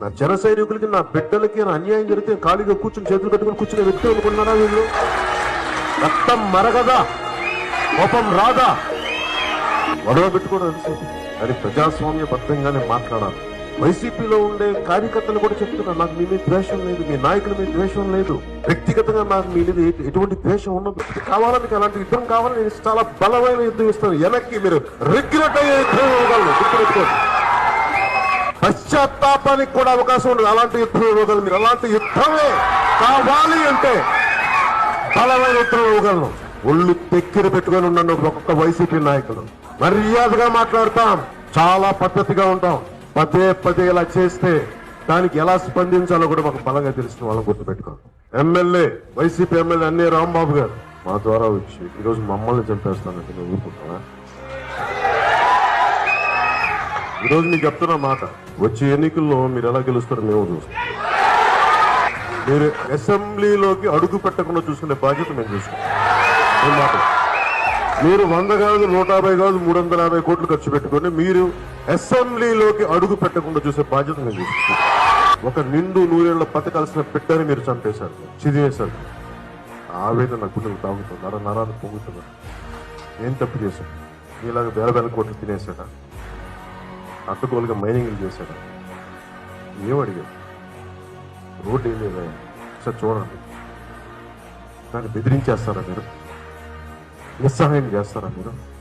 నా జన సైనికులకి నా బిడ్డలకి నా అన్యాయం జరిగితే ఖాళీగా కూర్చుని చేతులు కట్టుకుని కూర్చుని వ్యక్తులు అనుకున్నారా వీళ్ళు? రక్తం మరగదా? కోపం రాదా? గొడవ పెట్టుకోవడం అది ప్రజాస్వామ్య బద్ధంగానే మాట్లాడాలి. వైసీపీలో ఉండే కార్యకర్తలు కూడా చెప్తున్నారు నాకు మీ మీద ద్వేషం లేదు మీ నాయకుల మీద ద్వేషం లేదు. వ్యక్తిగతంగా నాకు మీ మీద ఎటువంటి ద్వేషం ఉండదు. కావాలని కావాలా మీకు అలాంటి యుద్ధం కావాలని నేను చాలా బలమైన యుద్ధం ఇస్తాను వెనక్కి మీరు రెగ్యులేట్ అయ్యే యుద్ధం ఇవ్వగలరు గుర్తుపెట్టుకోండి. పశ్చాత్తాపానికి కూడా అవకాశం ఉండదు. అలాంటి యుద్ధం ఇవ్వగలరు మీరు. అలాంటి యుద్ధమే కావాలి అంటే బలమైన యుద్ధం ఇవ్వగలను. ఒళ్ళు తెక్కిర పెట్టుకొని ఉండండి ఒక్కొక్క వైసీపీ నాయకులు మర్యాదగా మాట్లాడతాం. చాలా పద్ధతిగా ఉంటాం. పదే పదే ఇలా చేస్తే దానికి ఎలా స్పందించాలో కూడా మాకు బలంగా తెలిసిన వాళ్ళని గుర్తుపెట్టుకో ఎమ్మెల్యే వైసీపీ ఎమ్మెల్యే అన్నీ రాంబాబు గారు. మా ద్వారా వచ్చి ఈరోజు మమ్మల్ని చంపేస్తానంటే నేను ఈరోజు మీకు చెప్తున్న మాట వచ్చే ఎన్నికల్లో మీరు ఎలా గెలుస్తారో మేము చూస్తాం. మీరు అసెంబ్లీలోకి అడుగు పెట్టకుండా చూసుకునే బాధ్యత మేము చూసుకుంటాం మాట. మీరు వంద కాదు నూట యాభై కాదు మూడు వందల యాభై కోట్లు ఖర్చు పెట్టుకొని మీరు అసెంబ్లీలోకి అడుగు పెట్టకుండా చూసే బాధ్యత మేము చూసుకుంటాం ఒక నిండు నూరేళ్ళ పథకాల్సిన పెట్టారని మీరు చంపేశారు చిదివేశారు ఆవేదన నా గుండెలు తాగుతుంది నర నరాలు పొంగుతున్నారు ఏం తప్పు చేశారు? ఇలాగ వేల వేల కోట్లు తినేసాడా అడ్డగోలుగా మైనింగ్ చేశాడు. ఏమడిగా రోడ్డు ఏం లేదా ఒకసారి చూడండి. దాన్ని బెదిరించేస్తారా మీరు? నిస్సహాయం చేస్తారా మీరు?